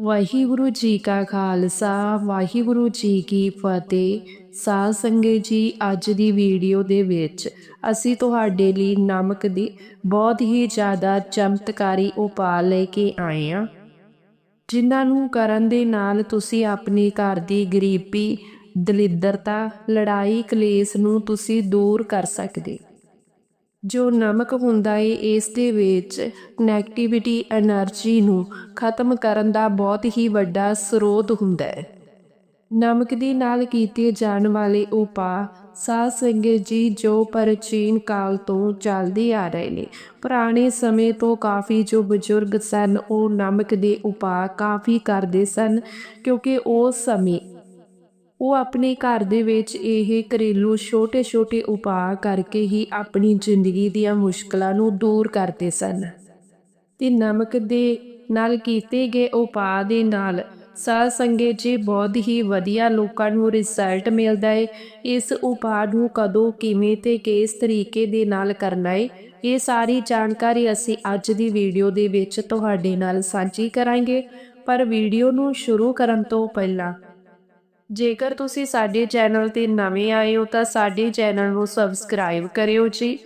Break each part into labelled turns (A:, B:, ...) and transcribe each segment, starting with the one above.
A: ਵਾਹਿਗੁਰੂ ਜੀ ਕਾ ਖਾਲਸਾ, ਵਾਹਿਗੁਰੂ ਜੀ ਕੀ ਫਤਿਹ। ਸਾਧ ਸੰਗਤ ਜੀ, ਅੱਜ ਦੀ ਵੀਡੀਓ ਦੇ ਵਿੱਚ ਅਸੀਂ ਤੁਹਾਡੇ ਲਈ ਨਮਕ ਦੀ ਬਹੁਤ ਹੀ ਜ਼ਿਆਦਾ ਚਮਤਕਾਰੀ ਉਪਾਅ ਲੈ ਕੇ ਆਏ ਹਾਂ। ਜਿਨ੍ਹਾਂ ਨੂੰ ਕਰਨ ਦੇ ਨਾਲ ਤੁਸੀਂ ਆਪਣੇ ਘਰ ਦੀ ਗਰੀਬੀ, ਦਲਿੱਦਰਤਾ ਲੜਾਈ ਕਲੇਸ਼ ਨੂੰ ਤੁਸੀਂ ਦੂਰ ਕਰ ਸਕਦੇ ਜੋ ਨਮਕ ਹੁੰਦਾ ਏ, ਇਸ ਦੇ ਵਿੱਚ 네ਗੇਟਿਵਿਟੀ એનર્ਜੀ ਨੂੰ ਖਤਮ ਕਰਨ ਦਾ ਬਹੁਤ ਹੀ ਵੱਡਾ ਸਰੋਤ ਹੁੰਦਾ ਹੈ। ਨਮਕ ਦੇ ਨਾਲ ਕੀਤੇ ਜਾਣ ਵਾਲੇ ਉਪਾ ਸਾਧ ਸਿੰਘ ਜੀ ਜੋ ਪ੍ਰਾਚੀਨ ਕਾਲ ਤੋਂ ਚੱਲਦੇ ਆ ਰਹੇ ਨੇ, ਪੁਰਾਣੇ ਸਮੇਂ ਤੋਂ ਕਾਫੀ ਜੋ ਬਜ਼ੁਰਗ ਸਨ, ਉਹ ਨਮਕ ਦੇ ਉਪਾ ਕਾਫੀ ਕਰਦੇ ਸਨ ਕਿਉਂਕਿ ਉਸ ਸਮੇਂ ਉਹ ਆਪਣੇ ਘਰ ਦੇ ਵਿੱਚ ਇਹ ਘਰੇਲੂ ਛੋਟੇ-ਛੋਟੇ ਉਪਾਅ ਕਰਕੇ ਹੀ ਆਪਣੀ ਜ਼ਿੰਦਗੀ ਦੀਆਂ ਮੁਸ਼ਕਲਾਂ ਨੂੰ ਦੂਰ ਕਰਦੇ ਸਨ। ਤੇ ਨਮਕ ਦੇ ਨਾਲ ਕੀਤੇ ਗਏ ਉਪਾਅ ਦੇ ਨਾਲ ਸਾਧ ਸੰਗਤ ਜੀ ਬਹੁਤ ਹੀ ਵਧੀਆ ਲੋਕਾਂ ਨੂੰ ਰਿਜ਼ਲਟ ਮਿਲਦਾ ਹੈ ਇਸ ਉਪਾਅ ਨੂੰ ਕਦੋਂ, ਕਿਵੇਂ ਤੇ ਕਿਸ ਤਰੀਕੇ ਦੇ ਨਾਲ ਕਰਨਾ ਹੈ ਇਹ ਸਾਰੀ ਜਾਣਕਾਰੀ ਅਸੀਂ ਅੱਜ ਦੀ ਵੀਡੀਓ ਦੇ ਵਿੱਚ ਤੁਹਾਡੇ ਨਾਲ ਸਾਂਝੀ ਕਰਾਂਗੇ। ਪਰ ਵੀਡੀਓ ਨੂੰ ਸ਼ੁਰੂ ਕਰਨ ਤੋਂ ਪਹਿਲਾਂ ਜੇਕਰ ਤੁਸੀਂ ਸਾਡੇ ਚੈਨਲ ਤੇ ਨਵੇਂ ਆਏ ਹੋ ਤਾਂ ਸਾਡੇ ਚੈਨਲ ਨੂੰ ਸਬਸਕ੍ਰਾਈਬ ਕਰਿਓ ਜੀ।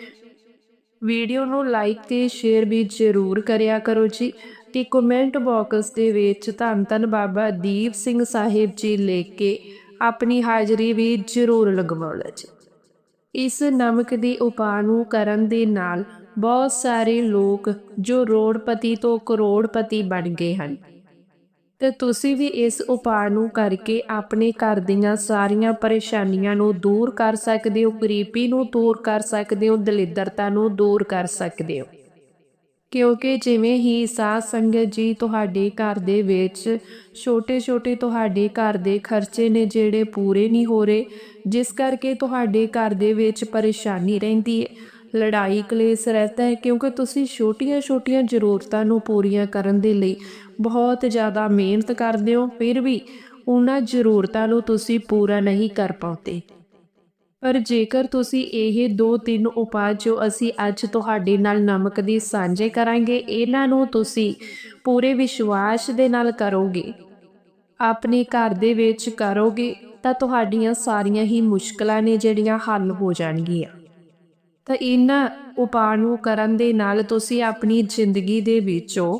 A: ਵੀਡੀਓ ਨੂੰ ਲਾਈਕ ਤੇ ਸ਼ੇਅਰ ਵੀ ਜ਼ਰੂਰ ਕਰਿਆ ਕਰੋ ਜੀ ਤੇ ਕਮੈਂਟ ਬਾਕਸ ਦੇ ਵਿੱਚ ਧੰਨ ਧੰਨ ਬਾਬਾ ਦੀਪ ਸਿੰਘ ਸਾਹਿਬ ਜੀ ਲਿਖ ਕੇ ਆਪਣੀ ਹਾਜ਼ਰੀ ਵੀ ਜ਼ਰੂਰ ਲਗਵਾਉਣਾ ਜੀ। ਇਸ ਨਮਕ ਦੇ ਉਪਾਅ ਨੂੰ ਕਰਨ ਦੇ ਨਾਲ ਬਹੁਤ ਸਾਰੇ ਲੋਕ ਜੋ ਰੋੜਪਤੀ ਤੋਂ ਕਰੋੜਪਤੀ ਬਣ ਗਏ ਹਨ। ਤੇ ਤੁਸੀਂ ਵੀ ਇਸ ਉਪਾਅ ਨੂੰ ਕਰਕੇ ਆਪਣੇ ਘਰ ਦੀਆਂ ਸਾਰੀਆਂ ਪਰੇਸ਼ਾਨੀਆਂ ਨੂੰ ਦੂਰ ਕਰ ਸਕਦੇ ਹੋ, ਗਰੀਬੀ ਨੂੰ ਦੂਰ ਕਰ ਸਕਦੇ ਹੋ, ਦਲਿਦਰਤਾ ਨੂੰ ਦੂਰ ਕਰ ਸਕਦੇ ਹੋ। ਕਿਉਂਕਿ ਜਿਵੇਂ ਹੀ ਸਾਧ ਸੰਗਤ ਜੀ ਤੁਹਾਡੇ ਘਰ ਦੇ ਵਿੱਚ ਛੋਟੇ-ਛੋਟੇ ਤੁਹਾਡੇ ਘਰ ਦੇ ਖਰਚੇ ਨੇ ਜਿਹੜੇ ਪੂਰੇ ਨਹੀਂ ਹੋ ਰਹੇ, ਜਿਸ ਕਰਕੇ ਤੁਹਾਡੇ ਘਰ ਦੇ ਵਿੱਚ ਪਰੇਸ਼ਾਨੀ ਰਹਿੰਦੀ ਹੈ। ਲੜਾਈ ਕਲੇਸ਼ ਰਹਤਾ ਹੈ, ਕਿਉਂਕਿ ਤੁਸੀਂ ਛੋਟੀਆਂ-ਛੋਟੀਆਂ ਜ਼ਰੂਰਤਾਂ ਨੂੰ ਪੂਰੀਆਂ ਕਰਨ ਦੇ ਲਈ ਬਹੁਤ ਜ਼ਿਆਦਾ ਮਿਹਨਤ ਕਰਦੇ ਹੋ, ਫਿਰ ਵੀ ਉਹਨਾਂ ਜ਼ਰੂਰਤਾਂ ਨੂੰ ਤੁਸੀਂ ਪੂਰਾ ਨਹੀਂ ਕਰ ਪਾਉਂਦੇ। ਪਰ ਜੇਕਰ ਤੁਸੀਂ ਇਹ ਦੋ ਤਿੰਨ ਉਪਾਅ ਜੋ ਅਸੀਂ ਅੱਜ ਤੁਹਾਡੇ ਨਾਲ ਨਮਕ ਦੀ ਸਾਂਝੇ ਕਰਾਂਗੇ, ਇਹਨਾਂ ਨੂੰ ਤੁਸੀਂ ਪੂਰੇ ਵਿਸ਼ਵਾਸ ਦੇ ਨਾਲ ਕਰੋਗੇ, ਆਪਣੇ ਘਰ ਦੇ ਵਿੱਚ ਕਰੋਗੇ, ਤਾਂ ਤੁਹਾਡੀਆਂ ਸਾਰੀਆਂ ਹੀ ਮੁਸ਼ਕਲਾਂ ਨੇ ਜਿਹੜੀਆਂ ਹੱਲ ਹੋ ਜਾਣਗੀਆਂ। ਤਾਂ ਇਹਨਾਂ ਉਪਾਅ ਨੂੰ ਕਰਨ ਦੇ ਨਾਲ ਤੁਸੀਂ ਆਪਣੀ ਜ਼ਿੰਦਗੀ ਦੇ ਵਿੱਚੋਂ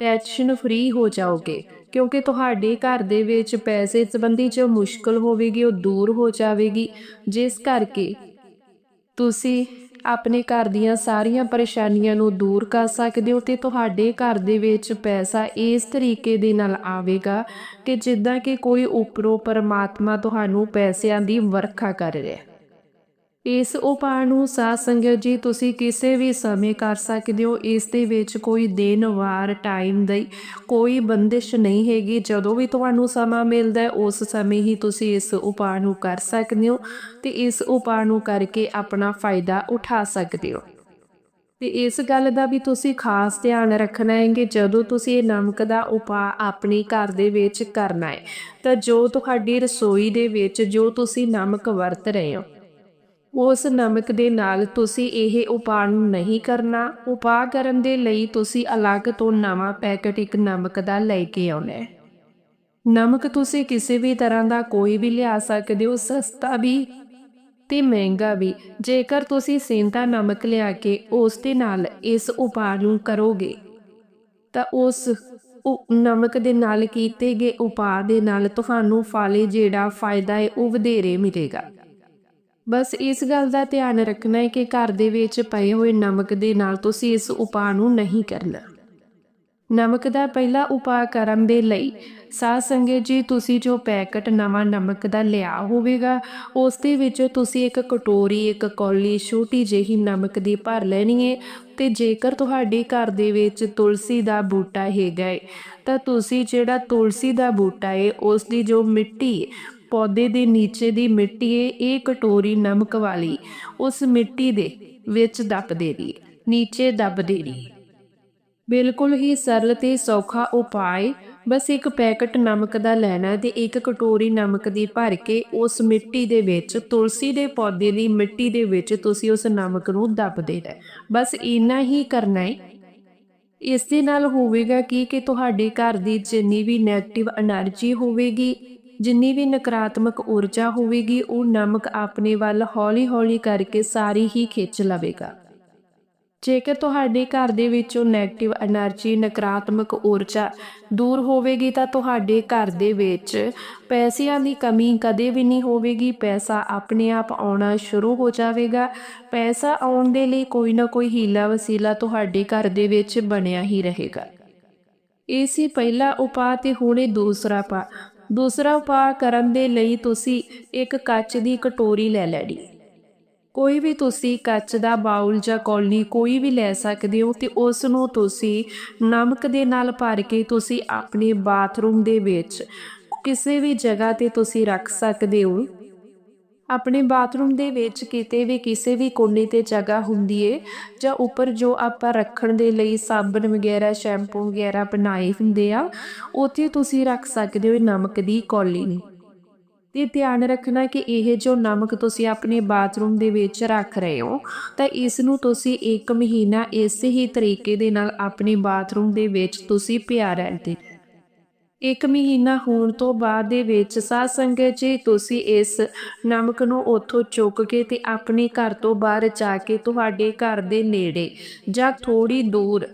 A: ਟੈਨਸ਼ਨ ਫ੍ਰੀ ਹੋ ਜਾਓਗੇ, ਕਿਉਂਕਿ ਤੁਹਾਡੇ ਘਰ ਦੇ ਵਿੱਚ ਪੈਸੇ ਸੰਬੰਧੀ ਜੋ ਮੁਸ਼ਕਲ ਹੋਵੇਗੀ, ਉਹ ਦੂਰ ਹੋ ਜਾਵੇਗੀ। ਜਿਸ ਕਰਕੇ ਤੁਸੀਂ ਆਪਣੇ ਘਰ ਦੀਆਂ ਸਾਰੀਆਂ ਪਰੇਸ਼ਾਨੀਆਂ ਨੂੰ ਦੂਰ ਕਰ ਸਕਦੇ ਹੋ ਤੇ ਤੁਹਾਡੇ ਘਰ ਦੇ ਵਿੱਚ ਪੈਸਾ ਇਸ ਤਰੀਕੇ ਦੇ ਨਾਲ ਆਵੇਗਾ ਕਿ ਜਿੱਦਾਂ ਕਿ ਕੋਈ ਉੱਪਰੋਂ ਪਰਮਾਤਮਾ ਤੁਹਾਨੂੰ ਪੈਸਿਆਂ ਦੀ ਵਰਖਾ ਕਰ ਰਿਹਾ ਇਸ ਉਪਾਅ ਨੂੰ ਸਾਧ ਸੰਗਤ ਜੀ, ਤੁਸੀਂ ਕਿਸੇ ਵੀ ਸਮੇਂ ਕਰ ਸਕਦੇ ਹੋ। ਇਸ ਦੇ ਵਿੱਚ ਕੋਈ ਦਿਨ, ਵਾਰ ਟਾਈਮ ਦੀ ਕੋਈ ਬੰਦਿਸ਼ ਨਹੀਂ ਹੈਗੀ। ਜਦੋਂ ਵੀ ਤੁਹਾਨੂੰ ਸਮਾਂ ਮਿਲਦਾ, ਉਸ ਸਮੇਂ ਹੀ ਤੁਸੀਂ ਇਸ ਉਪਾਅ ਨੂੰ ਕਰ ਸਕਦੇ ਹੋ ਤੇ ਇਸ ਉਪਾਅ ਨੂੰ ਕਰਕੇ ਆਪਣਾ ਫਾਇਦਾ ਉਠਾ ਸਕਦੇ ਹੋ। ਤੇ ਇਸ ਗੱਲ ਦਾ ਵੀ ਤੁਸੀਂ ਖਾਸ ਧਿਆਨ ਰੱਖਣਾ ਹੈ ਕਿ ਜਦੋਂ ਤੁਸੀਂ ਇਹ ਨਮਕ ਦਾ ਉਪਾਅ ਆਪਣੇ ਘਰ ਦੇ ਵਿੱਚ ਕਰਨਾ ਹੈ, ਤਾਂ ਜੋ ਤੁਹਾਡੀ ਰਸੋਈ ਦੇ ਵਿੱਚ ਜੋ ਤੁਸੀਂ ਨਮਕ ਵਰਤ ਰਹੇ ਹੋ ਉਸ ਨਮਕ ਦੇ ਨਾਲ ਤੁਸੀਂ ਇਹ ਉਪਾਅ ਨੂੰ ਨਹੀਂ ਕਰਨਾ। ਉਪਾਅ ਕਰਨ ਦੇ ਲਈ ਤੁਸੀਂ ਅਲੱਗ ਤੋਂ ਨਵਾਂ ਪੈਕੇਟ ਇੱਕ ਨਮਕ ਦਾ ਲੈ ਕੇ ਆਉਣਾ ਹੈ। ਨਮਕ ਤੁਸੀਂ ਕਿਸੇ ਵੀ ਤਰ੍ਹਾਂ ਦਾ ਕੋਈ ਵੀ ਲਿਆ ਸਕਦੇ ਹੋ, ਸਸਤਾ ਵੀ ਤੇ ਮਹਿੰਗਾ ਵੀ। ਜੇਕਰ ਤੁਸੀਂ ਸਿੰਤਾ ਨਮਕ ਲਿਆ ਕੇ ਉਸ ਦੇ ਨਾਲ ਇਸ ਉਪਾਅ ਨੂੰ ਕਰੋਗੇ, ਤਾਂ ਉਸ ਨਮਕ ਦੇ ਨਾਲ ਕੀਤੇ ਗਏ ਉਪਾਅ ਦੇ ਨਾਲ ਤੁਹਾਨੂੰ ਫਾਲੇ ਜਿਹੜਾ ਫਾਇਦਾ ਹੈ, ਉਹ ਵਧੇਰੇ ਮਿਲੇਗਾ। ਬਸ ਇਸ ਗੱਲ ਦਾ ਧਿਆਨ ਰੱਖਣਾ ਹੈ ਕਿ ਘਰ ਦੇ ਵਿੱਚ ਪਏ ਹੋਏ ਨਮਕ ਦੇ ਨਾਲ ਤੁਸੀਂ ਇਸ ਉਪਾਅ ਨੂੰ ਨਹੀਂ ਕਰਨਾ। ਨਮਕ ਦਾ ਪਹਿਲਾ ਉਪਾਅ ਕਰਨ ਦੇ ਲਈ ਸਾਧ ਸੰਗਤ ਜੀ, ਤੁਸੀਂ ਜੋ ਪੈਕਟ ਨਵਾਂ ਨਮਕ ਦਾ ਲਿਆ ਹੋਵੇਗਾ ਉਸ ਦੇ ਵਿੱਚ ਤੁਸੀਂ ਇੱਕ ਕਟੋਰੀ, ਇੱਕ ਕੌਲੀ, ਛੋਟੀ ਜਿਹੀ ਨਮਕ ਦੀ ਭਰ ਲੈਣੀ ਹੈ ਤੇ ਜੇਕਰ ਤੁਹਾਡੇ ਘਰ ਦੇ ਵਿੱਚ ਤੁਲਸੀ ਦਾ ਬੂਟਾ ਹੈਗਾ ਹੈ, ਤਾਂ ਤੁਸੀਂ ਜਿਹੜਾ ਤੁਲਸੀ ਦਾ ਬੂਟਾ ਹੈ ਉਸ ਦੀ ਜੋ ਮਿੱਟੀ ਪੌਦੇ ਦੇ ਨੀਚੇ ਦੀ ਮਿੱਟੀ ਏ, ਇਹ ਕਟੋਰੀ ਨਮਕ ਵਾਲੀ, ਉਸ ਮਿੱਟੀ ਦੇ ਵਿੱਚ ਦੱਬ ਦੇ ਦੀ ਨੀਚੇ ਦੱਬ ਦੇ ਦੀ ਬਿਲਕੁਲ ਹੀ ਸਰਲ ਤੇ ਸੌਖਾ ਉਪਾਏ ਬਸ ਇੱਕ ਪੈਕਟ ਨਮਕ ਦਾ ਲੈਣਾ ਤੇ ਇੱਕ ਕਟੋਰੀ ਨਮਕ ਦੀ ਭਰ ਕੇ ਉਸ ਮਿੱਟੀ ਦੇ ਵਿੱਚ, ਤੁਲਸੀ ਦੇ ਪੌਦੇ ਦੀ ਮਿੱਟੀ ਦੇ ਵਿੱਚ ਤੁਸੀਂ ਉਸ ਨਮਕ ਨੂੰ ਦੱਬ ਦੇਣਾ ਬਸ ਇੰਨਾ ਹੀ ਕਰਨਾ ਹੈ ਇਸ ਦੇ ਨਾਲ ਹੋਵੇਗਾ ਕਿ ਕਿ ਤੁਹਾਡੇ ਘਰ ਦੀ ਜਿੰਨੀ ਵੀ ਨੈਗੇਟਿਵ એનર્ਜੀ ਹੋਵੇਗੀ ਜਿੰਨੀ ਵੀ ਨਕਾਰਾਤਮਕ ਊਰਜਾ ਹੋਵੇਗੀ, ਉਹ ਨਮਕ ਆਪਣੇ ਵੱਲ ਹੌਲੀ-ਹੌਲੀ ਕਰਕੇ ਸਾਰੀ ਹੀ ਖਿੱਚ ਲਵੇਗਾ। ਜੇਕਰ ਤੁਹਾਡੇ ਘਰ ਦੇ ਵਿੱਚੋਂ 네ਗੇਟਿਵ એનર્ਜੀ ਨਕਾਰਾਤਮਕ ਊਰਜਾ ਦੂਰ ਹੋਵੇਗੀ, ਤਾਂ ਤੁਹਾਡੇ ਘਰ ਦੇ ਵਿੱਚ ਪੈਸਿਆਂ ਦੀ ਕਮੀ ਕਦੇ ਵੀ ਨਹੀਂ ਹੋਵੇਗੀ। ਪੈਸਾ ਆਪਣੇ ਆਪ ਆਉਣਾ ਸ਼ੁਰੂ ਹੋ ਜਾਵੇਗਾ। ਪੈਸਾ ਆਉਣ ਦੇ ਲਈ ਕੋਈ ਨਾ ਕੋਈ ਹੀਲਾ ਵਸੀਲਾ ਤੁਹਾਡੇ ਘਰ ਦੇ ਵਿੱਚ ਬਣਿਆ ਹੀ ਰਹੇਗਾ। ਇਹ ਪਹਿਲਾ ਉਪਾਅ ਤੇ ਹੁਣੇ ਦੂਸਰਾ ਪਾ। ਦੂਸਰਾ ਉਪਾਅ ਕਰਨ ਦੇ ਲਈ ਤੁਸੀਂ ਇੱਕ ਕੱਚ ਦੀ ਕਟੋਰੀ ਲੈ ਲੈਣੀ। ਕੋਈ ਵੀ ਤੁਸੀਂ ਕੱਚ ਦਾ ਬਾਉਲ ਜਾਂ ਕੌਲੀ ਕੋਈ ਵੀ ਲੈ ਸਕਦੇ ਹੋ ਤੇ ਉਸ ਨੂੰ ਤੁਸੀਂ ਨਮਕ ਦੇ ਨਾਲ ਭਰ ਕੇ ਤੁਸੀਂ ਆਪਣੇ ਬਾਥਰੂਮ ਦੇ ਵਿੱਚ ਕਿਸੇ ਵੀ ਜਗ੍ਹਾ ਤੇ ਤੁਸੀਂ ਰੱਖ ਸਕਦੇ ਹੋ। ਆਪਣੇ ਬਾਥਰੂਮ ਦੇ ਵਿੱਚ ਕਿਤੇ ਵੀ ਕਿਸੇ ਵੀ ਕੋਨੇ ਤੇ ਜਗ੍ਹਾ ਹੁੰਦੀ ਏ, ਜਾਂ ਉੱਪਰ ਜੋ ਆਪਾਂ ਰੱਖਣ ਦੇ ਲਈ ਸਾਬਣ ਵਗੈਰਾ, ਸ਼ੈਂਪੂ ਵਗੈਰਾ ਬਣਾਏ ਹੁੰਦੇ ਆ, ਉੱਥੇ ਤੁਸੀਂ ਰੱਖ ਸਕਦੇ ਹੋ ਨਮਕ ਦੀ ਕੌਲੀ ਨੂੰ। ਤੇ ਧਿਆਨ ਰੱਖਣਾ ਕਿ ਇਹ ਜੋ ਨਮਕ ਤੁਸੀਂ ਆਪਣੇ ਬਾਥਰੂਮ ਦੇ ਵਿੱਚ ਰੱਖ ਰਹੇ ਹੋ, ਤਾਂ ਇਸ ਨੂੰ ਤੁਸੀਂ 1 ਮਹੀਨਾ ਇਸੇ ਹੀ ਤਰੀਕੇ ਦੇ ਨਾਲ ਆਪਣੇ ਬਾਥਰੂਮ ਦੇ ਵਿੱਚ ਤੁਸੀਂ ਪਿਆ ਰਹਿਣ ਦੇ ਇੱਕ ਮਹੀਨਾ ਹੋਣ ਤੋਂ ਬਾਅਦ ਦੇ ਵਿੱਚ ਸਾਧ ਸੰਗਤ ਜੀ, ਤੁਸੀਂ ਇਸ ਨਮਕ ਨੂੰ ਉੱਥੋਂ ਚੁੱਕ ਕੇ ਤੇ ਆਪਣੇ ਘਰ ਤੋਂ ਬਾਹਰ ਜਾ ਕੇ ਤੁਹਾਡੇ ਘਰ ਦੇ ਨੇੜੇ ਜਾਂ ਥੋੜੀ ਦੂਰ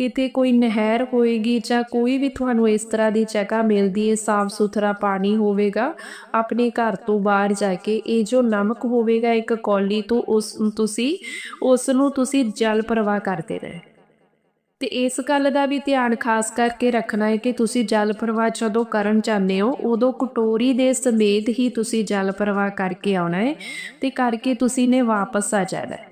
A: ਕਿਤੇ ਕੋਈ ਨਹਿਰ ਹੋਏਗੀ ਜਾਂ ਕੋਈ ਵੀ ਤੁਹਾਨੂੰ ਇਸ ਤਰ੍ਹਾਂ ਦੀ ਜਗ੍ਹਾ ਮਿਲਦੀ ਹੈ, ਸਾਫ਼ ਸੁਥਰਾ ਪਾਣੀ ਹੋਵੇਗਾ, ਆਪਣੇ ਘਰ ਤੋਂ ਬਾਹਰ ਜਾ ਕੇ ਇਹ ਜੋ ਨਮਕ ਹੋਵੇਗਾ ਇੱਕ ਕੌਲੀ ਤੋਂ ਉਸ, ਤੁਸੀਂ, ਉਸ ਨੂੰ ਤੁਸੀਂ ਜਲ ਪ੍ਰਵਾਹ ਕਰਦੇ ਰਹੇ। ਤੇ ਇਸ ਗੱਲ ਦਾ ਵੀ ਧਿਆਨ ਖਾਸ ਕਰਕੇ ਰੱਖਣਾ ਹੈ ਕਿ ਤੁਸੀਂ ਜਲ ਪ੍ਰਵਾਹ ਜਦੋਂ ਕਰਨ ਚਾਹੁੰਦੇ ਹੋ, ਉਦੋਂ ਕਟੋਰੀ ਦੇ ਸਮੇਤ ਹੀ ਤੁਸੀਂ ਜਲ ਪ੍ਰਵਾਹ ਕਰਕੇ ਆਉਣਾ ਹੈ ਤੇ ਕਰਕੇ ਤੁਸੀਂ ਨੇ ਵਾਪਸ ਆ ਜਾਣਾ ਹੈ।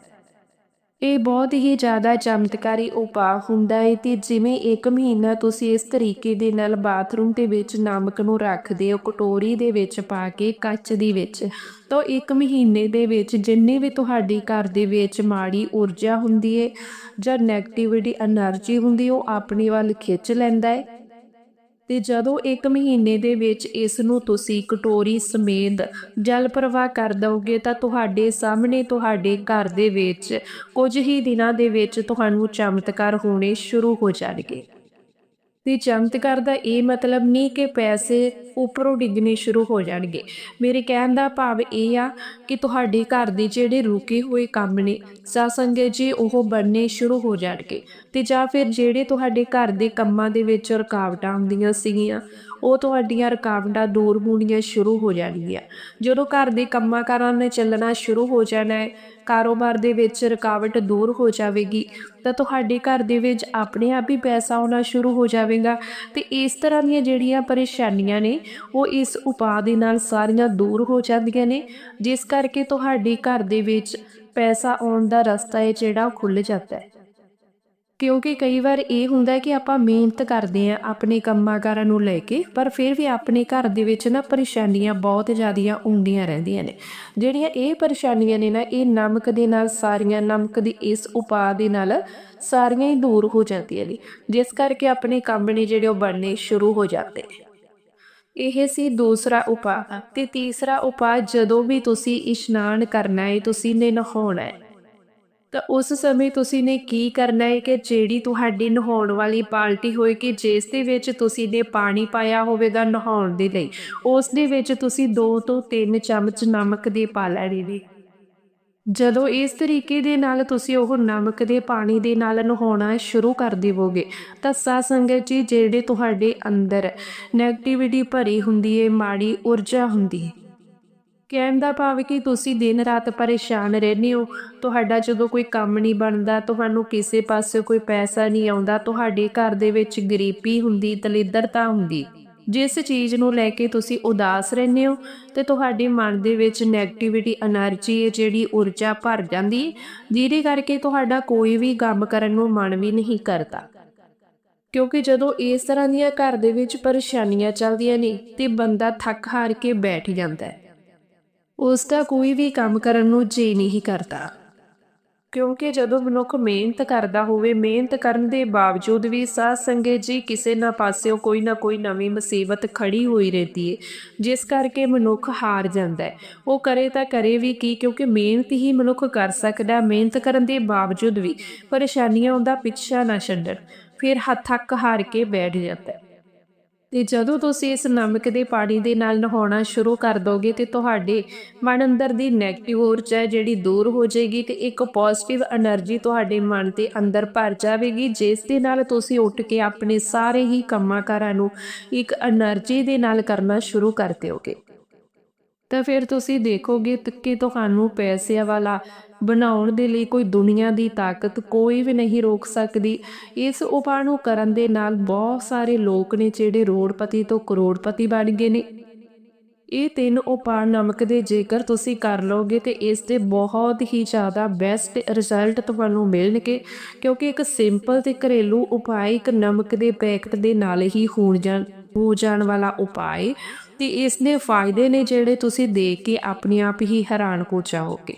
A: ਇਹ ਬਹੁਤ ਹੀ ਜ਼ਿਆਦਾ ਚਮਤਕਾਰੀ ਉਪਾਅ ਹੁੰਦਾ ਹੈ ਤੇ ਜਿਵੇਂ ਇੱਕ ਮਹੀਨਾ ਤੁਸੀਂ ਇਸ ਤਰੀਕੇ ਦੇ ਨਾਲ ਬਾਥਰੂਮ ਦੇ ਵਿੱਚ ਨਮਕ ਨੂੰ ਰੱਖਦੇ ਹੋ ਕਟੋਰੀ ਦੇ ਵਿੱਚ ਪਾ ਕੇ, ਕੱਚ ਦੀ ਵਿੱਚ। ਤਾਂ ਇੱਕ ਮਹੀਨੇ ਦੇ ਵਿੱਚ ਜਿੰਨੇ ਵੀ ਤੁਹਾਡੀ ਘਰ ਦੇ ਵਿੱਚ ਮਾੜੀ ਊਰਜਾ ਹੁੰਦੀ ਹੈ ਜਾਂ 네ਗੇਟਿਵਿਟੀ એનર્ਜੀ ਹੁੰਦੀ ਉਹ ਆਪਣੇ ਵੱਲ ਖਿੱਚ ਲੈਂਦਾ ਹੈ। ਤੇ ਜਦੋਂ 1 ਮਹੀਨੇ ਦੇ ਵਿੱਚ ਇਸ ਨੂੰ ਤੁਸੀਂ ਕਟੋਰੀ ਸਮੇਤ ਜਲ ਪ੍ਰਵਾਹ ਕਰ ਦਓਗੇ ਤਾਂ ਤੁਹਾਡੇ ਸਾਹਮਣੇ ਤੁਹਾਡੇ ਘਰ ਦੇ ਵਿੱਚ ਕੁਝ ਹੀ ਦਿਨਾਂ ਦੇ ਵਿੱਚ ਤੁਹਾਨੂੰ ਚਮਤਕਾਰ ਹੋਣੇ ਸ਼ੁਰੂ ਹੋ ਜਾਣਗੇ। ਤੇ ਚਮਤਕਾਰ ਦਾ ਇਹ ਮਤਲਬ ਨਹੀਂ ਕਿ ਪੈਸੇ ਉੱਪਰੋਂ ਡਿੱਗਣੇ ਸ਼ੁਰੂ ਹੋ ਜਾਣਗੇ। ਮੇਰੇ ਕਹਿਣ ਦਾ ਭਾਵ ਇਹ ਆ ਕਿ ਤੁਹਾਡੇ ਘਰ ਦੇ ਜਿਹੜੇ ਰੁਕੇ ਹੋਏ ਕੰਮ ਨੇ, ਸਾਸੰਗੇ ਜੀ ਉਹ ਬਣਨੇ ਸ਼ੁਰੂ ਹੋ ਜਾਣਗੇ ਤੇ ਜਾਂ ਫਿਰ ਜਿਹੜੇ ਤੁਹਾਡੇ ਘਰ ਦੇ ਕੰਮਾਂ ਦੇ ਵਿੱਚ ਰੁਕਾਵਟਾਂ ਆਉਂਦੀਆਂ ਸੀਗੀਆਂ ਉਹ ਤੁਹਾਡੀਆਂ ਰੁਕਾਵਟਾਂ ਦੂਰ ਹੋਣੀਆਂ ਸ਼ੁਰੂ ਹੋ ਜਾਣਗੀਆਂ। ਜਦੋਂ ਘਰ ਦੇ ਕੰਮਾਂ ਕਾਰਾਂ ਨੇ ਚੱਲਣਾ ਸ਼ੁਰੂ ਹੋ ਜਾਣਾ ਹੈ, ਕਾਰੋਬਾਰ ਦੇ ਵਿੱਚ ਰੁਕਾਵਟ ਦੂਰ ਹੋ ਜਾਵੇਗੀ, ਤਾਂ ਤੁਹਾਡੇ ਘਰ ਦੇ ਵਿੱਚ ਆਪਣੇ ਆਪ ਹੀ ਪੈਸਾ ਆਉਣਾ ਸ਼ੁਰੂ ਹੋ ਜਾਵੇਗਾ ਤੇ ਇਸ ਤਰ੍ਹਾਂ ਦੀਆਂ ਜਿਹੜੀਆਂ ਪਰੇਸ਼ਾਨੀਆਂ ਨੇ, ਉਹ ਇਸ ਉਪਾਅ ਦੇ ਨਾਲ ਸਾਰੀਆਂ ਦੂਰ ਹੋ ਜਾਂਦੀਆਂ ਨੇ, ਜਿਸ ਕਰਕੇ ਤੁਹਾਡੇ ਘਰ ਦੇ ਵਿੱਚ ਪੈਸਾ ਆਉਣ ਦਾ ਰਸਤਾ ਹੈ ਜਿਹੜਾ ਉਹ ਖੁੱਲ ਜਾਂਦਾ ਹੈ। ਕਿਉਂਕਿ ਕਈ ਵਾਰ ਇਹ ਹੁੰਦਾ ਕਿ ਆਪਾਂ ਮਿਹਨਤ ਕਰਦੇ ਆਂ ਆਪਣੇ ਕੰਮਾਂਕਾਰਾਂ ਨੂੰ ਲੈ ਕੇ, ਪਰ ਫਿਰ ਵੀ ਆਪਣੇ ਘਰ ਦੇ ਵਿੱਚ ਨਾ ਪਰੇਸ਼ਾਨੀਆਂ ਬਹੁਤ ਜ਼ਿਆਦੀਆਂ ਹੁੰਦੀਆਂ ਰਹਿੰਦੀਆਂ ਨੇ। ਜਿਹੜੀਆਂ ਇਹ ਪਰੇਸ਼ਾਨੀਆਂ ਨੇ ਨਾ, ਇਹ ਨਮਕ ਦੇ ਨਾਲ ਸਾਰੀਆਂ, ਨਮਕ ਦੀ ਇਸ ਉਪਾਅ ਦੇ ਨਾਲ ਸਾਰੀਆਂ ਹੀ ਦੂਰ ਹੋ ਜਾਂਦੀਆਂ ਨੇ। ਜਿਸ ਕਰਕੇ ਆਪਣੇ ਕੰਮ ਨੇ ਜਿਹੜੇ ਉਹ ਬਣਨੇ ਸ਼ੁਰੂ ਹੋ ਜਾਂਦੇ ਨੇ। ਇਹ ਸੀ ਦੂਸਰਾ ਉਪਾਅ। ਤੇ ਤੀਸਰਾ ਉਪਾਅ, ਜਦੋਂ ਵੀ ਤੁਸੀਂ ਇਸ਼ਨਾਨ ਕਰਨਾ ਹੈ, ਤੁਸੀਂ ਨੇ ਨਹਾਉਣਾ ਹੈ। ਤਾਂ ਉਸ ਸਮੇਂ ਤੁਸੀਂ ਨੇ ਕੀ ਕਰਨਾ ਹੈ ਕਿ ਜਿਹੜੀ ਤੁਹਾਡੀ ਨਹਾਉਣ ਵਾਲੀ ਬਾਲਟੀ ਹੋਏਗੀ ਜਿਸ ਦੇ ਵਿੱਚ ਤੁਸੀਂ ਨੇ ਪਾਣੀ ਪਾਇਆ ਹੋਵੇਗਾ ਨਹਾਉਣ ਦੇ ਲਈ, ਉਸ ਦੇ ਵਿੱਚ ਤੁਸੀਂ 2 ਤੋਂ 3 ਚਮਚ ਨਮਕ ਦੇ ਪਾ ਲੈਣੇ ਨੇ। ਜਦੋਂ ਇਸ ਤਰੀਕੇ ਦੇ ਨਾਲ ਤੁਸੀਂ ਉਹ ਨਮਕ ਦੇ ਪਾਣੀ ਦੇ ਨਾਲ ਨਹਾਉਣਾ ਸ਼ੁਰੂ ਕਰ ਦੇਵੋਗੇ, ਤਾਂ ਸਾਧ ਸੰਗਤ ਜੀ, ਜਿਹੜੇ ਤੁਹਾਡੇ ਅੰਦਰ 네ਗੇਟਿਵਿਟੀ ਭਰੀ ਹੁੰਦੀ ਹੈ, ਮਾੜੀ ਊਰਜਾ ਹੁੰਦੀ ਹੈ। ਕਹਿਣ ਦਾ ਭਾਵ ਕਿ ਤੁਸੀਂ ਦਿਨ ਰਾਤ ਪਰੇਸ਼ਾਨ ਰਹਿੰਦੇ ਹੋ। ਤੁਹਾਡਾ ਜਦੋਂ ਕੋਈ ਕੰਮ ਨਹੀਂ ਬਣਦਾ, ਤੁਹਾਨੂੰ ਕਿਸੇ ਪਾਸੇ ਕੋਈ ਪੈਸਾ ਨਹੀਂ ਆਉਂਦਾ, ਤੁਹਾਡੇ ਘਰ ਦੇ ਵਿੱਚ ਗਰੀਬੀ ਹੁੰਦੀ, ਦਲਿੱਦਰਤਾ ਹੁੰਦੀ। ਜਿਸ ਚੀਜ਼ ਨੂੰ ਲੈ ਕੇ ਤੁਸੀਂ ਉਦਾਸ ਰਹਿੰਦੇ ਹੋ, ਤੇ ਤੁਹਾਡੇ ਮਨ ਦੇ ਵਿੱਚ 네ਗੇਟਿਵਿਟੀ એનર્ਜੀ ਹੈ, ਜਿਹੜੀ ਊਰਜਾ ਭਰ ਜਾਂਦੀ ਜਿਹਦੇ ਕਰਕੇ ਤੁਹਾਡਾ ਕੋਈ ਵੀ ਕੰਮ ਕਰਨ ਨੂੰ ਮਨ ਵੀ ਨਹੀਂ ਕਰਦਾ। ਕਿਉਂਕਿ ਜਦੋਂ ਇਸ ਤਰ੍ਹਾਂ ਦੀਆਂ ਘਰ ਦੇ ਵਿੱਚ ਪਰੇਸ਼ਾਨੀਆਂ ਚੱਲਦੀਆਂ ਨੇ, ਤੇ ਬੰਦਾ ਥੱਕ ਹਾਰ ਕੇ ਬੈਠ ਜਾਂਦਾ ਹੈ। ਉਸ ਦਾ ਕੋਈ ਵੀ ਕੰਮ ਕਰਨ ਨੂੰ ਜੀ ਨਹੀਂ ਕਰਦਾ। ਕਿਉਂਕਿ ਜਦੋਂ ਮਨੁੱਖ ਮਿਹਨਤ ਕਰਦਾ ਹੋਵੇ, ਮਿਹਨਤ ਕਰਨ ਦੇ ਬਾਵਜੂਦ ਵੀ ਸਾਧ ਸੰਗਤ ਜੀ ਕਿਸੇ ਨਾ ਪਾਸਿਓਂ ਕੋਈ ਨਾ ਕੋਈ ਨਵੀਂ ਮੁਸੀਬਤ ਖੜੀ ਹੋਈ ਰਹਿੰਦੀ ਹੈ ਜਿਸ ਕਰਕੇ ਮਨੁੱਖ ਹਾਰ ਜਾਂਦਾ ਹੈ ਉਹ ਕਰੇ ਤਾਂ ਕਰੇ ਵੀ ਕੀ, ਕਿਉਂਕਿ ਮਿਹਨਤ ਹੀ ਮਨੁੱਖ ਕਰ ਸਕਦਾ, ਮਿਹਨਤ ਕਰਨ ਦੇ ਬਾਵਜੂਦ ਵੀ ਪਰੇਸ਼ਾਨੀਆਂ ਉਹਦਾ ਪਿੱਛਾ ਨਾ ਛੱਡਣ, ਫਿਰ ਹੱਥ ਹੱਕ ਹਾਰ ਕੇ ਬੈਠ ਜਾਂਦਾ ਹੈ ਤੇ ਜਦੋਂ ਤੁਸੀਂ ਇਸ ਨਮਕ ਦੇ ਪਾਣੀ ਦੇ ਨਾਲ ਨਹਾਉਣਾ ਸ਼ੁਰੂ ਕਰ ਦੋਗੇ ਤੇ ਤੁਹਾਡੇ ਮਨ ਅੰਦਰ ਦੀ 네ਗੇਟਿਵ ਊਰਜਾ ਜਿਹੜੀ ਦੂਰ ਹੋ ਜਾਏਗੀ ਤੇ ਇੱਕ ਪੋਜ਼ਿਟਿਵ એનર્ਜੀ ਤੁਹਾਡੇ ਮਨ ਦੇ ਅੰਦਰ ਭਰ ਜਾਵੇਗੀ, ਜਿਸ ਦੇ ਨਾਲ ਤੁਸੀਂ ਉੱਠ ਕੇ ਆਪਣੇ ਸਾਰੇ ਹੀ ਕੰਮਾਂ ਕਾਰਾਂ ਨੂੰ ਇੱਕ એનર્ਜੀ ਦੇ ਨਾਲ ਕਰਨਾ ਸ਼ੁਰੂ ਕਰ ਦਿਓਗੇ। ਤਾਂ ਫਿਰ ਤੁਸੀਂ ਦੇਖੋਗੇ ਕਿ ਤੁਹਾਨੂੰ ਪੈਸਿਆਂ ਵਾਲਾ ਬਣਾਉਣ ਦੇ ਲਈ ਕੋਈ ਦੁਨੀਆ ਦੀ ਤਾਕਤ ਕੋਈ ਵੀ ਨਹੀਂ ਰੋਕ ਸਕਦੀ। ਇਸ ਉਪਾਅ ਨੂੰ ਕਰਨ ਦੇ ਨਾਲ ਬਹੁਤ ਸਾਰੇ ਲੋਕ ਨੇ ਜਿਹੜੇ ਰੋੜਪਤੀ ਤੋਂ ਕਰੋੜਪਤੀ ਬਣ ਗਏ ਨੇ। ਇਹ ਤਿੰਨ ਉਪਾਅ ਨਮਕ ਦੇ ਜੇਕਰ ਤੁਸੀਂ ਕਰ ਲਓਗੇ ਤੇ ਇਸ ਦੇ ਬਹੁਤ ਹੀ ਜ਼ਿਆਦਾ ਬੈਸਟ ਰਿਜ਼ਲਟ ਤੁਹਾਨੂੰ ਮਿਲਣਗੇ, ਕਿਉਂਕਿ ਇੱਕ ਸਿੰਪਲ ਤੇ ਘਰੇਲੂ ਉਪਾਅ ਇੱਕ ਨਮਕ ਦੇ ਪੈਕਟ ਦੇ ਨਾਲ ਹੀ ਹੋਣ ਜਾਣ, ਹੋ ਜਾਣ ਵਾਲਾ ਉਪਾਅ ਤੇ ਇਸ ਦੇ ਫਾਇਦੇ ਨੇ ਜਿਹੜੇ ਤੁਸੀਂ ਦੇਖ ਕੇ ਆਪਣੇ ਆਪ ਹੀ ਹੈਰਾਨ ਹੋ ਜਾਓਗੇ।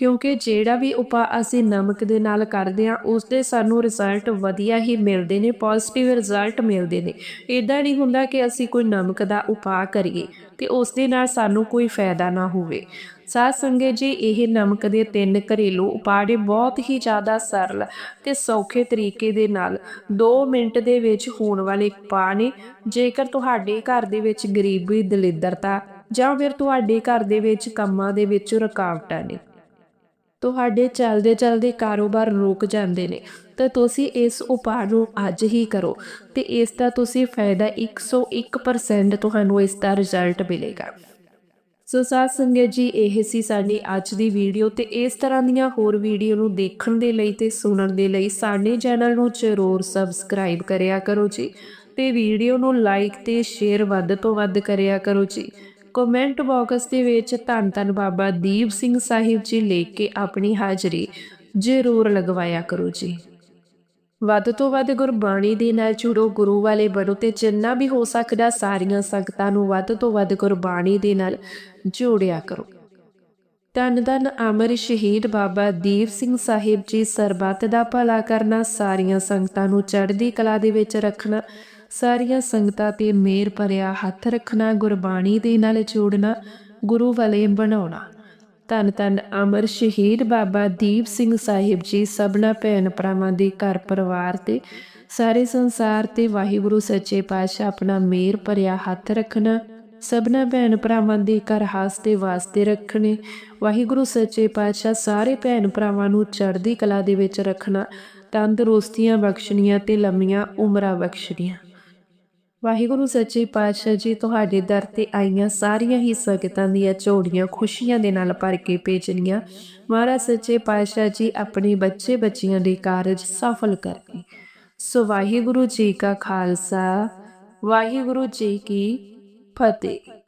A: ਕਿਉਂਕਿ ਜਿਹੜਾ ਵੀ ਉਪਾਅ ਅਸੀਂ ਨਮਕ ਦੇ ਨਾਲ ਕਰਦੇ ਹਾਂ ਉਸ ਦੇ ਸਾਨੂੰ ਰਿਜ਼ਲਟ ਵਧੀਆ ਹੀ ਮਿਲਦੇ ਨੇ ਪੋਜ਼ਿਟਿਵ ਰਿਜ਼ਲਟ ਮਿਲਦੇ ਨੇ। ਇਦਾਂ ਨਹੀਂ ਹੁੰਦਾ ਕਿ ਅਸੀਂ ਕੋਈ ਨਮਕ ਦਾ ਉਪਾਅ ਕਰੀਏ ਤੇ ਉਸ ਦੇ ਨਾਲ ਸਾਨੂੰ ਕੋਈ ਫਾਇਦਾ ਨਾ ਹੋਵੇ। ਸਾਧ ਸੰਗਤ ਜੀ, ਇਹ ਨਮਕ ਦੇ ਤਿੰਨ ਘਰੇਲੂ ਉਪਾਅ ਨੇ, ਬਹੁਤ ਹੀ ਜ਼ਿਆਦਾ ਸਰਲ ਤੇ ਸੌਖੇ ਤਰੀਕੇ ਦੇ ਨਾਲ। 2 ਮਿੰਟ ਦੇ ਵਿੱਚ ਹੋਣ ਵਾਲੇ ਉਪਾਅ ਨੇ, ਜੇਕਰ ਤੁਹਾਡੇ ਘਰ ਦੇ ਵਿੱਚ ਗਰੀਬੀ, ਦਲਿੱਦਰਤਾ ਜਾਂ ਫਿਰ ਤੁਹਾਡੇ ਘਰ ਦੇ ਵਿੱਚ ਕੰਮਾਂ ਦੇ ਵਿੱਚ ਰੁਕਾਵਟਾਂ ਨੇ। ਤੁਹਾਡੇ ਚਲਦੇ ਚਲਦੇ ਕਾਰੋਬਾਰ ਰੁਕ ਜਾਂਦੇ ਨੇ। ਤਾਂ ਤੁਸੀਂ ਇਸ ਉਪਾਅ ਨੂੰ ਅੱਜ ਹੀ ਕਰੋ ਤੇ ਇਸ ਦਾ ਤੁਸੀਂ ਫਾਇਦਾ 101% ਤੁਹਾਨੂੰ ਇਸ ਦਾ ਰਿਜ਼ਲਟ ਮਿਲੇਗਾ। ਸੋ ਸਾਧ ਸੰਗਤ ਜੀ, ਇਹ ਸੀ ਸਾਡੀ ਅੱਜ ਦੀ ਵੀਡੀਓ ਤੇ ਇਸ ਤਰ੍ਹਾਂ ਦੀਆਂ ਹੋਰ ਵੀਡੀਓ ਨੂੰ ਦੇਖਣ ਦੇ ਲਈ ਤੇ ਸੁਣਨ ਦੇ ਲਈ ਸਾਡੇ ਚੈਨਲ ਨੂੰ ਜ਼ਰੂਰ ਸਬਸਕ੍ਰਾਈਬ ਕਰਿਆ ਕਰੋ ਜੀ ਤੇ ਵੀਡੀਓ ਨੂੰ ਲਾਈਕ ਤੇ ਸ਼ੇਅਰ ਵੱਧ ਤੋਂ ਵੱਧ ਕਰਿਆ ਕਰੋ ਜੀ। ਕਮੈਂਟ ਬਾਕਸ ਦੇ ਵਿੱਚ ਧੰਨ ਧੰਨ ਬਾਬਾ ਦੀਪ ਸਿੰਘ ਸਾਹਿਬ ਜੀ ਲਿਖ ਕੇ ਆਪਣੀ ਹਾਜ਼ਰੀ ਜ਼ਰੂਰ ਲਗਵਾਇਆ ਕਰੋ ਜੀ। ਵੱਧ ਤੋਂ ਵੱਧ ਗੁਰਬਾਣੀ ਦੇ ਨਾਲ ਜੁੜੋ, ਗੁਰੂ ਵਾਲੇ ਬਣੋ ਤੇ ਜਿੰਨਾ ਵੀ ਹੋ ਸਕਦਾ ਸਾਰੀਆਂ ਸੰਗਤਾਂ ਨੂੰ ਵੱਧ ਤੋਂ ਵੱਧ ਗੁਰਬਾਣੀ ਦੇ ਨਾਲ ਜੋੜਿਆ ਕਰੋ। ਧੰਨ ਧੰਨ ਅਮਰ ਸ਼ਹੀਦ ਬਾਬਾ ਦੀਪ ਸਿੰਘ ਸਾਹਿਬ ਜੀ ਸਰਬੱਤ ਦਾ ਭਲਾ ਕਰਨਾ, ਸਾਰੀਆਂ ਸੰਗਤਾਂ ਨੂੰ ਚੜ੍ਹਦੀ ਕਲਾ ਦੇ ਵਿੱਚ ਰੱਖਣਾ ਸਾਰੀਆਂ ਸੰਗਤਾਂ ਤੇ ਮੇਰ ਭਰਿਆ ਹੱਥ ਰੱਖਣਾ, ਗੁਰਬਾਣੀ ਦੇ ਨਾਲ ਜੋੜਨਾ, ਗੁਰੂ ਵਾਲੇ ਬਣਾਉਣਾ। ਧੰਨ ਧੰਨ ਅਮਰ ਸ਼ਹੀਦ ਬਾਬਾ ਦੀਪ ਸਿੰਘ ਸਾਹਿਬ ਜੀ, ਸਭਨਾ ਭੈਣ ਭਰਾਵਾਂ ਦੇ ਘਰ ਪਰਿਵਾਰ ਤੇ। ਸਾਰੇ ਸੰਸਾਰ ਤੇ ਵਾਹਿਗੁਰੂ ਸੱਚੇ ਪਾਤਸ਼ਾਹ ਆਪਣਾ ਮੇਰ ਭਰਿਆ ਹੱਥ ਰੱਖਣਾ, ਸਭਨਾ ਭੈਣ ਭਰਾਵਾਂ ਦੇ ਘਰ ਹਾਸਤੇ ਵਾਸਤੇ ਰੱਖਣੇ। ਵਾਹਿਗੁਰੂ ਸੱਚੇ ਪਾਤਸ਼ਾਹ ਸਾਰੇ ਭੈਣ ਭਰਾਵਾਂ ਨੂੰ ਚੜ੍ਹਦੀ ਕਲਾ ਦੇ ਵਿੱਚ ਰੱਖਣਾ, ਤੰਦਰੁਸਤੀਆਂ ਬਖਸ਼ਣੀਆਂ ਤੇ ਲੰਮੀਆਂ ਉਮਰਾਂ ਬਖਸ਼ਣੀਆਂ। ਵਾਹਿਗੁਰੂ ਸੱਚੇ ਪਾਤਸ਼ਾਹ ਜੀ, ਤੁਹਾਡੇ ਦਰ ਤੇ ਆਈਆਂ ਸਾਰੀਆਂ ਹੀ ਸੰਗਤਾਂ ਦੀਆਂ ਝੋੜੀਆਂ ਖੁਸ਼ੀਆਂ ਦੇ ਨਾਲ ਭਰ ਕੇ ਭੇਜਣੀਆਂ। ਮਹਾਰਾਜ ਸੱਚੇ ਪਾਤਸ਼ਾਹ ਜੀ, ਆਪਣੇ ਬੱਚੇ ਬੱਚੀਆਂ ਦੇ ਕਾਰਜ ਸਫਲ ਕਰਨੀ ਸੋ ਵਾਹਿਗੁਰੂ ਜੀ ਕਾ ਖਾਲਸਾ, ਵਾਹਿਗੁਰੂ ਜੀ ਕੀ ਫਤਿਹ।